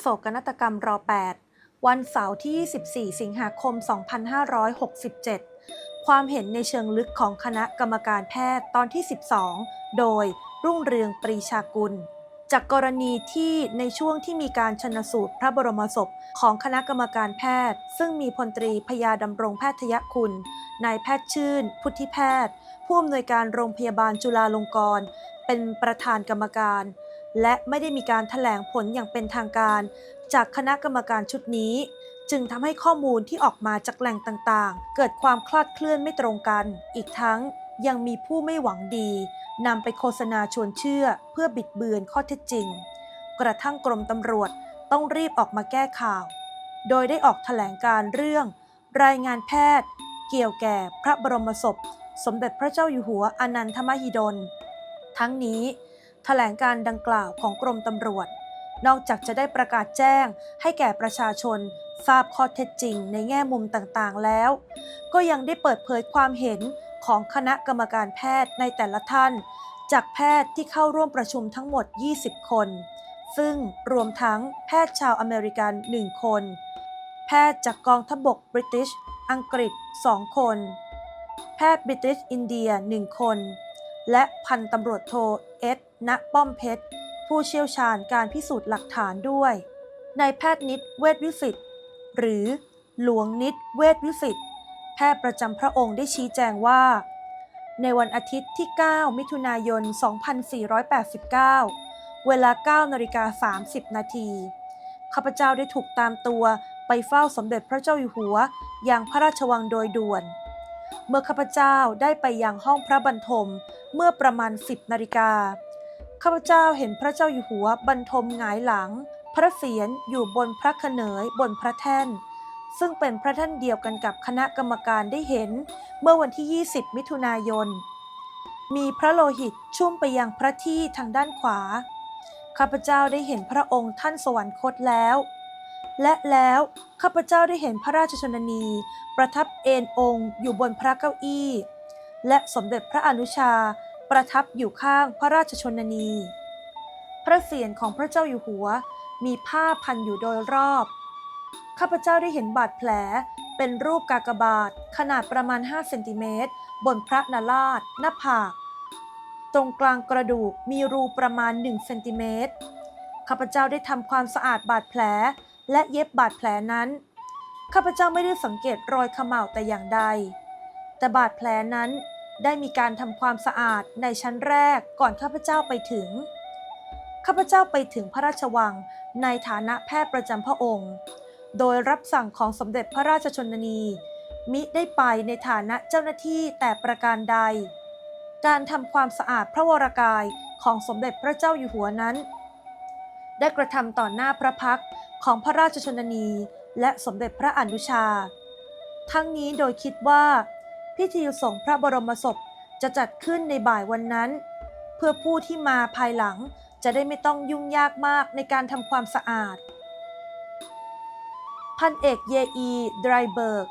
โศกนาฏกรรมรอ 8 วันเสาร์ที่ 24 สิงหาคม 2567 ความเห็นในเชิงลึกของคณะกรรมการแพทย์ตอนที่ 12 โดยรุ่งเรืองปรีชากุล จากกรณีที่ในช่วงที่มีการชนสูตรพระบรมศพของคณะกรรมการแพทย์ ซึ่งมีพลตรีพยาดำรงแพทยคุณนายแพทย์ชื่น พุทธิแพทย์ ผู้อำนวยการโรงพยาบาลจุฬาลงกรณ์เป็นประธานกรรมการ และไม่ได้มีการถแถลงผลอย่างเป็นทางการ จากคณะกรรมการชุดนี้ จึงทำให้ข้อมูลที่ออกมาจากแหล่งต่างๆ เกิดความคลาดเคลื่อนไม่ตรงกัน อีกทั้งยังมีผู้ไม่หวังดีนำไปโฆษณาชวนเชื่อเพื่อบิดเบือนข้อเท็จจริง กระทั่งกรมตำรวจต้องรีบออกมาแก้ข่าว โดยได้ออกแถลงการเรื่อง รายงานแพทย์ เกี่ยวแก่พระบรมศพ สมเด็จพระเจ้าอยู่หัวอนันทมหิดล ทั้งนี้ แถลงการดังกล่าวของกรมตำรวจ นอกจากจะได้ประกาศแจ้งให้แก่ประชาชน ทราบข้อเท็จจริงในแง่มุมต่างๆแล้ว ก็ยังได้เปิดเผยความเห็นของคณะกรรมการแพทย์ในแต่ละท่าน จากแพทย์ที่เข้าร่วมประชุมทั้งหมด 20 คน ซึ่งรวมทั้งแพทย์ชาวอเมริกัน 1 คน แพทย์จากกองทบกบริติชอังกฤษ 2 คน แพทย์บริติชอินเดีย 1 คน และพันตำรวจโทเอ็ดณป้อมเพชร ผู้เชี่ยวชาญการพิสูจน์หลักฐานด้วยนายแพทย์นิดเวชวิสิทธิ์หรือหลวงนิดเวชวิสิทธิ์แพทย์ประจำพระองค์ได้ชี้แจงว่า ในวันอาทิตย์ที่ 9 มิถุนายน 2489 เวลา9นาฬิกา30 นาทีข้าพเจ้าได้ถูกตามตัวไปเฝ้าสมเด็จพระเจ้าอยู่หัว อย่างพระราชวังโดยด่วน เมื่อข้าพเจ้าได้ไปยังห้องพระบรรทมเมื่อประมาณ10นาฬิกาข้าพเจ้าเห็นพระเจ้าอยู่หัวบรรทมหงายหลัง พระเศียรอยู่บนพระขนยบนพระแท่น ซึ่งเป็นพระแท่นเดียวกันกับคณะกรรมการได้เห็น เมื่อวันที่ 20 มิถุนายน มีพระโลหิตชุ่มไปยังพระที่ทางด้านขวาข้าพเจ้าได้เห็นพระองค์ท่านสวรรคตแล้ว และแล้วข้าพเจ้าได้เห็นพระราชชนนี ประทับเอนองค์อยู่บนพระเก้าอี้ และสมเด็จพระอนุชาประทับอยู่ข้างพระราชชนนี พระเศียรของพระเจ้าอยู่หัวมีผ้าพันอยู่โดยรอบ ข้าพเจ้าได้เห็นบาดแผลเป็นรูปกากบาทขนาดประมาณ 5 เซนติเมตร บนพระนาราชหน้าผาก ตรงกลางกระดูกมีรูประมาณ 1 เซนติเมตร ข้าพเจ้าได้ทำความสะอาดบาดแผล และเย็บบาดแผลนั้น ข้าพเจ้าไม่ได้สังเกตรอยขม่าแต่อย่างใด แต่บาดแผลนั้นได้มีการทำความสะอาดในชั้นแรกก่อนข้าพเจ้าไปถึง ข้าพเจ้าไปถึงพระราชวังในฐานะแพทย์ประจำพระองค์ โดยรับสั่งของสมเด็จพระราชชนนีมิได้ไปในฐานะเจ้าหน้าที่แต่ประการใด การทำความสะอาดพระวรากายของสมเด็จพระเจ้าอยู่หัวนั้น ได้กระทำต่อหน้าพระพักตร์ ของพระราชชนนีและสมเด็จพระอนุชา ทั้งนี้โดยคิดว่า พิธีส่งพระบรมศพจะจัดขึ้นในบ่ายวันนั้น เพื่อผู้ที่มาภายหลังจะได้ไม่ต้องยุ่งยากมากในการทำความสะอาด พันเอกเยอีไดรเบิร์ก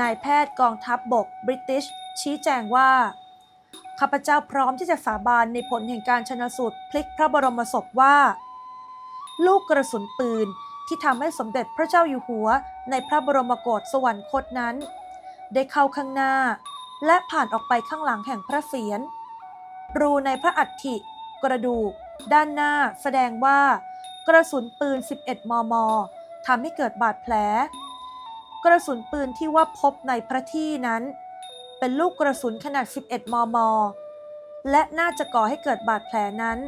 นายแพทย์กองทัพบบกบริติช ชี้แจงว่า ข้าพเจ้าพร้อมที่จะสาบานในผลแห่งการชนสูตรพลิกพระบรมศพว่า ลูกกระสุนปืน ที่ทำให้สมเด็จพระเจ้าอยู่หัวในพระบรมโกศสวรรคตนั้น ได้เข้าข้างหน้า และผ่านออกไปข้างหลังแห่งพระเศียรรูในพระอัฐิกระดูก ด้านหน้าแสดงว่า กระสุนปืน 11 มมทำให้เกิดบาดแผล กระสุนปืนที่ว่าพบในพระที่นั้น เป็นลูกกระสุนขนาด 11 มม และน่าจะก่อให้เกิดบาดแผลนั้น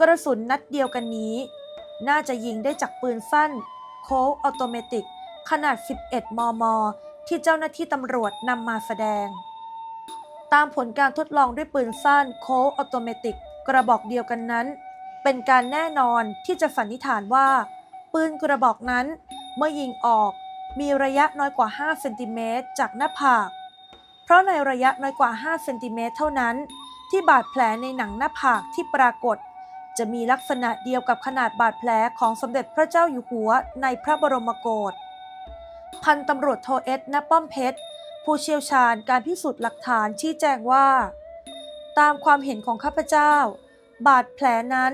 กระสุนนัดเดียวกันนี้ น่าจะยิงได้จากปืนสั้นโคลออโตเมติก ขนาด 11 มม ที่เจ้าหน้าที่ตำรวจนำมาแสดง ตามผลการทดลองด้วยปืนสั้นโคลออโตเมติก กระบอกเดียวกันนั้น เป็นการแน่นอนที่จะสันนิษฐานว่า ปืนกระบอกนั้น เมื่อยิงออกมีระยะน้อยกว่า 5 เซนติเมตรจากหน้าผาก เพราะในระยะน้อยกว่า 5 เซนติเมตรเท่านั้น ที่บาดแผลในหนังหน้าผากที่ปรากฏ จะมีลักษณะเดียวกับขนาดบาดแผลของสมเด็จพระเจ้าอยู่หัวในพระบรมโกศ พันตำรวจโทเอสณป้อมเพชร ผู้เชี่ยวชาญการพิสูจน์หลักฐานชี้แจงว่า ตามความเห็นของข้าพเจ้า บาดแผลนั้น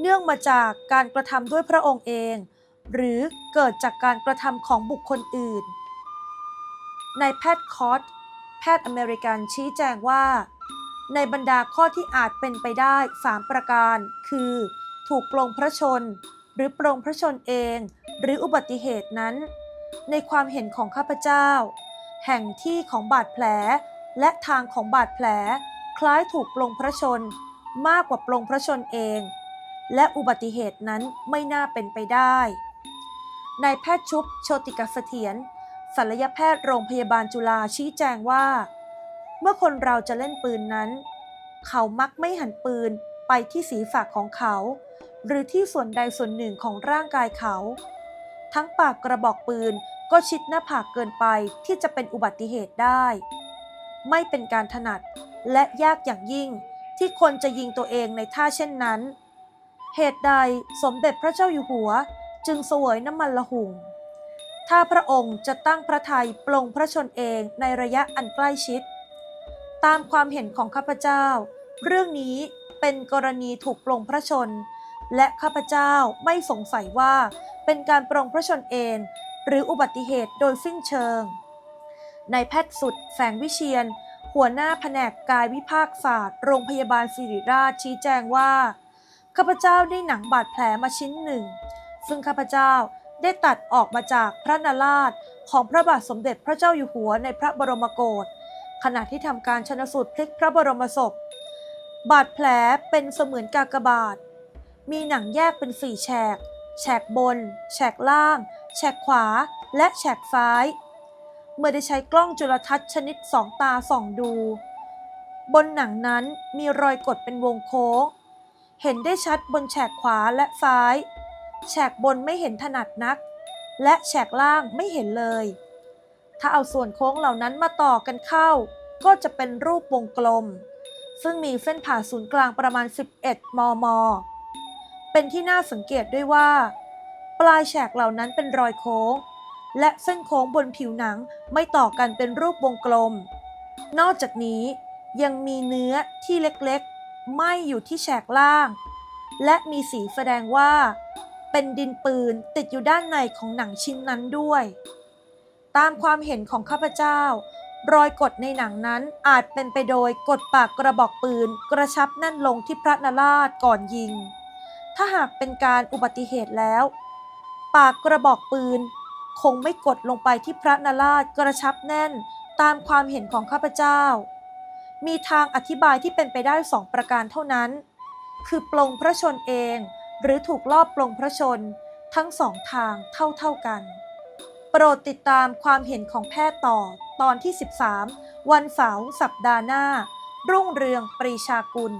เนื่องมาจากการกระทำด้วยพระองค์เอง หรือเกิดจากการกระทำของบุคคลอื่นนายแพทย์คอตแพทย์อเมริกันชี้แจงว่า ในบรรดาข้อที่อาจเป็นไปได้ 3 ประการ คือ ถูกปลงพระชน หรือปลงพระชนเอง หรืออุบัติเหตุนั้น ในความเห็นของข้าพเจ้า แห่งที่ของบาดแผล และทางของบาดแผล คล้ายถูกปลงพระชน มากกว่าปลงพระชนเอง และอุบัติเหตุนั้นไม่น่าเป็นไปได้นายแพทย์ชุบโชติกเสถียรศัลยแพทย์โรงพยาบาลจุฬาชี้แจงว่า เมื่อคนเราจะเล่นปืนนั้น เขามักไม่หันปืนไปที่ศีรษะของเขา หรือที่ส่วนใดส่วนหนึ่งของร่างกายเขา ทั้งปากกระบอกปืนก็ชิดหน้าผากเกินไปที่จะเป็นอุบัติเหตุได้ ไม่เป็นการถนัดและยากอย่างยิ่งที่คนจะยิงตัวเองในท่าเช่นนั้น เหตุใดสมเด็จพระเจ้าอยู่หัวจึงเสวยน้ำมันละหุ่ง ถ้าพระองค์จะตั้งพระทัยปลงพระชนเองในระยะอันใกล้ชิด ตามความเห็นของข้าพเจ้า เรื่องนี้เป็นกรณีถูกปลงพระชน และข้าพเจ้าไม่สงสัยว่าเป็นการปลงพระชนเอง หรืออุบัติเหตุโดยสิ้นเชิงนายแพทย์สุดแสงวิเชียน หัวหน้าแผนกกายวิภาคศาสตร์ โรงพยาบาลศิริราชชี้แจงว่าข้าพเจ้าได้หนังบาดแผลมาชิ้นหนึ่ง ซึ่งข้าพเจ้าได้ตัดออกมาจากพระนาราชของพระบาทสมเด็จพระเจ้าอยู่หัวในพระบรมโกศ ขณะที่ทำการชนสูตรพลิกพระบรมศพ บาดแผลเป็นเสมือนกากบาท มีหนังแยกเป็นสี่แฉก แฉกบน แฉกล่าง แฉกขวา และแฉกซ้าย เมื่อได้ใช้กล้องจุลทรรศน์ชนิดสองตาส่องดู บนหนังนั้นมีรอยกดเป็นวงโค้ง เห็นได้ชัดบนแฉกขวาและซ้าย แฉกบนไม่เห็นถนัดนัก และแฉกล่างไม่เห็นเลย ถ้าเอาส่วนโค้งเหล่านั้นมาต่อกันเข้า ก็จะเป็นรูปวงกลม ซึ่งมีเส้นผ่าศูนย์กลางประมาณ 11 มม เป็นที่น่าสังเกตด้วยว่า ปลายแฉกเหล่านั้นเป็นรอยโค้ง และเส้นโค้งบนผิวหนังไม่ต่อกันเป็นรูปวงกลม นอกจากนี้ยังมีเนื้อที่เล็กๆ ไม่อยู่ที่แฉกล่าง และมีสีแสดงว่า เป็นดินปืนติดอยู่ด้านในของหนังชิ้นนั้นด้วย ตามความเห็นของข้าพเจ้า รอยกดในหนังนั้นอาจเป็นไปโดยกดปากกระบอกปืน กระชับแน่นลงที่พระนราชก่อนยิง ถ้าหากเป็นการอุบัติเหตุแล้ว ปากกระบอกปืน คงไม่กดลงไปที่พระนราชกระชับแน่นตามความเห็นของข้าพเจ้า มีทางอธิบายที่เป็นไปได้สองประการเท่านั้น คือปลงพระชนเอง หรือถูกลอบปลงพระชน ทั้งสองทางเท่าๆกัน โปรดติดตามความเห็นของแพทย์ต่อตอนที่ 13 วันเสาร์สัปดาห์หน้า รุ่งเรืองปรีชากุล